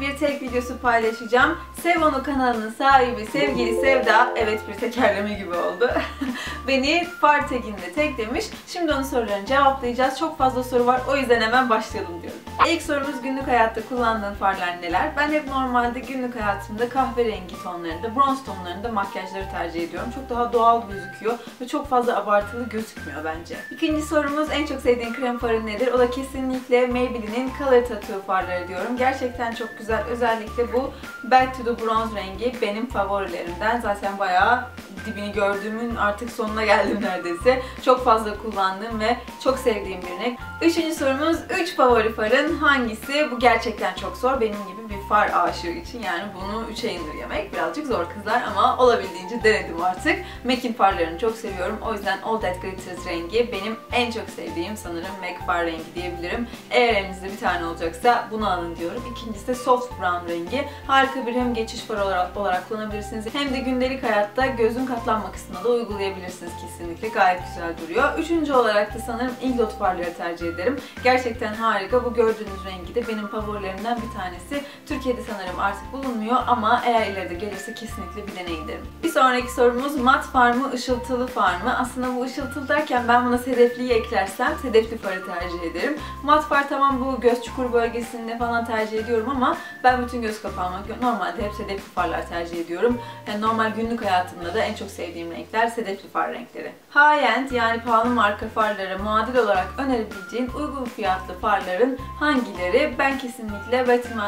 bir tek videosu paylaşacağım. Sevonu kanalının sahibi sevgili Sevda, evet bir tekerleme gibi oldu. Beni far tekinde tek demiş. Şimdi onun sorularını cevaplayacağız. Çok fazla soru var o yüzden hemen başlayalım diyorum. İlk sorumuz günlük hayatta kullandığın farlar neler? Ben hep normalde günlük hayatımda kahverengi tonlarında, bronz tonlarında makyajları tercih ediyorum. Çok daha doğal gözüküyor ve çok fazla abartılı gözükmüyor bence. İkinci sorumuz en çok sevdiğin krem farı nedir? O da kesinlikle Maybelline'in Color Tattoo farları diyorum. Gerçekten çok güzel. Özellikle bu Back to the Bronze rengi benim favorilerimden. Zaten bayağı dibini gördüğümün artık sonuna geldim neredeyse. Çok fazla kullandığım ve çok sevdiğim bir renk. Üçüncü sorumuz 3 favori farın hangisi? Bu gerçekten çok zor. Benim gibi bir far aşığı için yani bunu 3'e indirgemek birazcık zor kızlar ama olabildiğince denedim artık. MAC'in farlarını çok seviyorum. O yüzden All That Glitters rengi benim en çok sevdiğim sanırım MAC far rengi diyebilirim. Eğer elinizde bir tane olacaksa bunu alın diyorum. İkincisi de Soft Brown rengi. Harika bir hem geçiş farı olarak, olarak kullanabilirsiniz hem de gündelik hayatta gözün katlanma kısmına da uygulayabilirsiniz kesinlikle. Gayet güzel duruyor. Üçüncü olarak da sanırım Inglot farları tercih ederim. Gerçekten harika. Bu gördüğünüz rengi de benim favorilerimden bir tanesi. Türkiye'de sanırım artık bulunmuyor ama eğer ileride gelirse kesinlikle bir deneyin derim. Bir sonraki sorumuz mat far mı, ışıltılı far mı? Aslında bu ışıltılı derken ben buna sedefliyi eklersem sedefli farı tercih ederim. Mat far tamam bu göz çukur bölgesinde falan tercih ediyorum ama ben bütün göz kapağıma normalde hep sedefli farlar tercih ediyorum. Yani normal günlük hayatımda da en çok sevdiğim renkler sedefli far renkleri. High-end yani pahalı marka farlara muadil olarak önerebileceğin uygun fiyatlı farların hangileri? Ben kesinlikle Wet n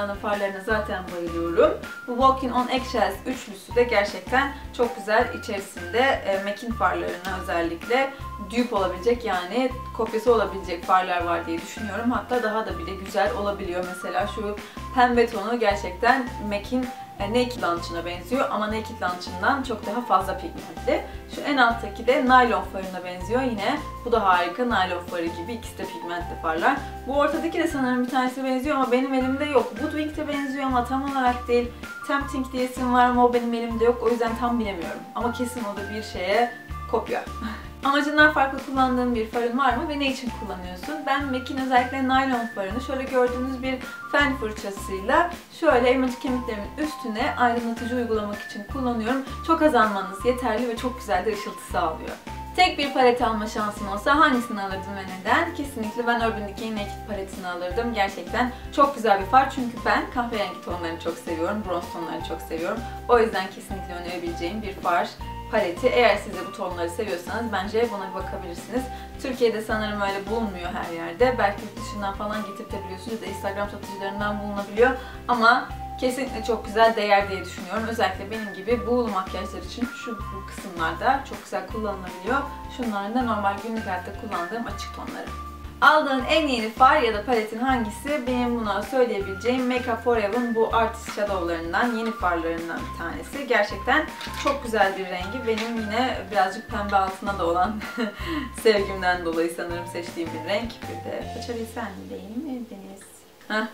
Farlarına zaten bayılıyorum. Bu Walking on Eggshells üçlüsü de gerçekten çok güzel. İçerisinde e, MAC'in farlarına özellikle dupe olabilecek yani kopyası olabilecek farlar var diye düşünüyorum. Hatta daha da bile güzel olabiliyor. Mesela şu pembe tonu gerçekten MAC'in Naked Lunch'ına benziyor ama Naked Lunch'ından çok daha fazla pigmentli. Şu en alttaki de naylon farına benziyor yine. Bu da harika naylon farı gibi ikisi de pigmentli farlar. Bu ortadaki de sanırım bir tanesi benziyor ama benim elimde yok. Woodwing de benziyor ama tam olarak değil. Tempting diyesim var ama o benim elimde yok. O yüzden tam bilemiyorum. Ama kesin o da bir şeye kopya. Amacından farklı kullandığın bir farın var mı ve ne için kullanıyorsun? Ben MAC'in özellikle naylon farını şöyle gördüğünüz bir fen fırçasıyla şöyle elmacık kemiklerimin üstüne aydınlatıcı uygulamak için kullanıyorum. Çok az almanız yeterli ve çok güzel de ışıltı sağlıyor. Tek bir palet alma şansın olsa hangisini alırdın ve neden? Kesinlikle ben Urban Decay'in Naked paletini alırdım. Gerçekten çok güzel bir far çünkü ben kahverengi tonlarını çok seviyorum, bronz tonlarını çok seviyorum. O yüzden kesinlikle önerebileceğim bir far paleti. Eğer siz de bu tonları seviyorsanız bence buna bir bakabilirsiniz. Türkiye'de sanırım öyle bulunmuyor her yerde. Belki dışından falan getirtebiliyorsunuz da Instagram satıcılarından bulunabiliyor. Ama kesinlikle çok güzel değer diye düşünüyorum. Özellikle benim gibi buğulu makyajlar için şu bu kısımlarda çok güzel kullanılabiliyor. Şunların da normal günlük hayatta kullandığım açık tonları. Aldığın en yeni far ya da paletin hangisi? Benim buna söyleyebileceğim Make Up For Heaven bu Artist Shadow'larından, yeni farlarından bir tanesi. Gerçekten çok güzel bir rengi. Benim yine birazcık pembe altına da olan sevgimden dolayı sanırım seçtiğim bir renk. Bir de açabilsen değil mi Deniz? Heh.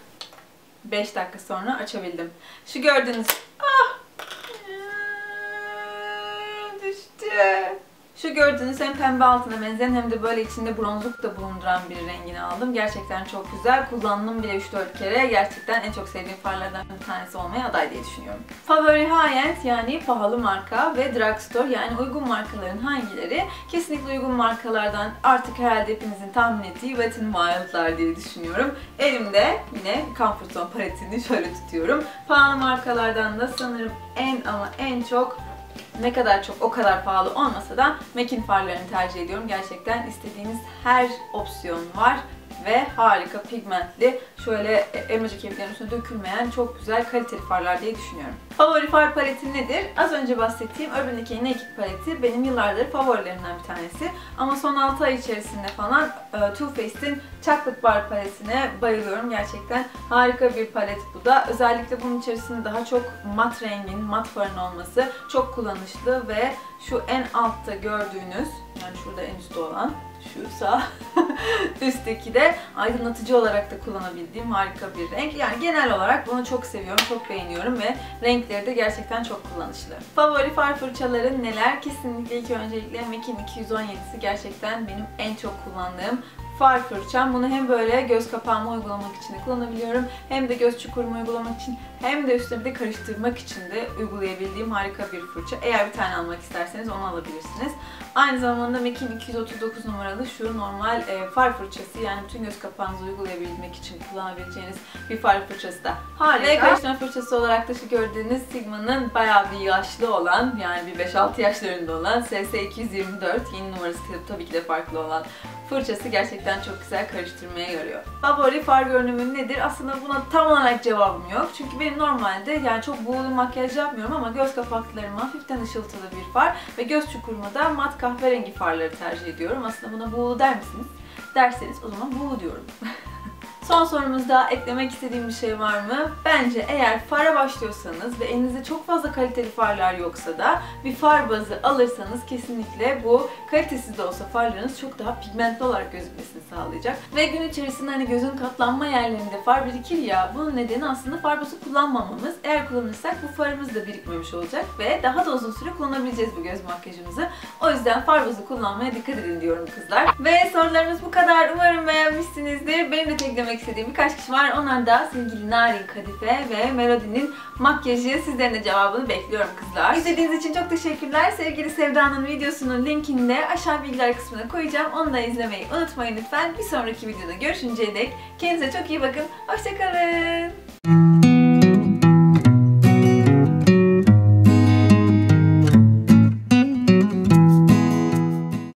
5 dakika sonra açabildim. Şu gördüğünüz... Ah! Düştü. Şu gördüğünüz hem pembe altına benzeyen hem de böyle içinde bronzluk da bulunduran bir rengini aldım. Gerçekten çok güzel. Kullandım bile 3-4 kere. Gerçekten en çok sevdiğim farlardan bir tanesi olmaya aday diye düşünüyorum. Favori high-end yani pahalı marka ve drugstore yani uygun markaların hangileri? Kesinlikle uygun markalardan artık herhalde hepinizin tahmin ettiği Wet n Wild'lar diye düşünüyorum. Elimde yine Comfort Zone paletini şöyle tutuyorum. Pahalı markalardan da sanırım en ama en çok ne kadar çok o kadar pahalı olmasa da MAC'in farlarını tercih ediyorum. Gerçekten istediğiniz her opsiyon var ve harika pigmentli şöyle elmacık kemiklerin üstüne dökülmeyen çok güzel kaliteli farlar diye düşünüyorum. Favori far paletim nedir? Az önce bahsettiğim Urban Decay Naked paleti benim yıllardır favorilerimden bir tanesi. Ama son 6 ay içerisinde falan Too Faced'in Chocolate Bar paletine bayılıyorum. Gerçekten harika bir palet bu da. Özellikle bunun içerisinde daha çok mat rengin, mat farın olması çok kullanışlı ve şu en altta gördüğünüz yani şurada en üstte olan şu sağ üstteki de aydınlatıcı olarak da kullanabildiğim harika bir renk. Yani genel olarak bunu çok seviyorum, çok beğeniyorum ve renkleri de gerçekten çok kullanışlı. Favori far fırçaların neler? Kesinlikle ilk öncelikle MAC'in 217'si gerçekten benim en çok kullandığım far fırçam. Bunu hem böyle göz kapağıma uygulamak için de kullanabiliyorum. Hem de göz çukuruma uygulamak için hem de üstüne bir de karıştırmak için de uygulayabildiğim harika bir fırça. Eğer bir tane almak isterseniz onu alabilirsiniz. Aynı zamanda MAC'in 239 numaralı şu normal e, far fırçası yani bütün göz kapağınızı uygulayabilmek için kullanabileceğiniz bir far fırçası da. Harika. Ve karıştırma fırçası olarak da şu gördüğünüz Sigma'nın bayağı bir yaşlı olan yani bir 5-6 yaşlarında olan SS224 yeni numarası tabii ki de farklı olan fırçası gerçekten çok güzel karıştırmaya yarıyor. Favori far görünümün nedir? Aslında buna tam olarak cevabım yok. Çünkü benim normalde yani çok buğulu makyaj yapmıyorum ama göz kapaklarıma hafiften ışıltılı bir far ve göz çukuruma da mat kahverengi farları tercih ediyorum. Aslında buna buğulu der misiniz? Derseniz o zaman buğulu diyorum. Son sorumuzda eklemek istediğim bir şey var mı? Bence eğer fara başlıyorsanız ve elinizde çok fazla kaliteli farlar yoksa da bir far bazı alırsanız kesinlikle bu kalitesiz de olsa farlarınız çok daha pigmentli olarak gözükmesini sağlayacak. Ve gün içerisinde hani gözün katlanma yerlerinde far birikir ya bunun nedeni aslında far bazı kullanmamamız. Eğer kullanırsak bu farımız da birikmemiş olacak ve daha da uzun süre kullanabileceğiz bu göz makyajımızı. O yüzden far bazı kullanmaya dikkat edin diyorum kızlar. Ve sorularımız bu kadar. Umarım beğenmişsinizdir. Benim de teklemek istediğim birkaç kişi var. Onlar da sevgili Narin Kadife ve Melody'nin makyajı. Sizlerin de cevabını bekliyorum kızlar. İzlediğiniz için çok teşekkürler. Sevgili Sevda'nın videosunun linkini de aşağı bilgiler kısmına koyacağım. Onu da izlemeyi unutmayın lütfen. Bir sonraki videoda görüşünceye dek kendinize çok iyi bakın. Hoşçakalın.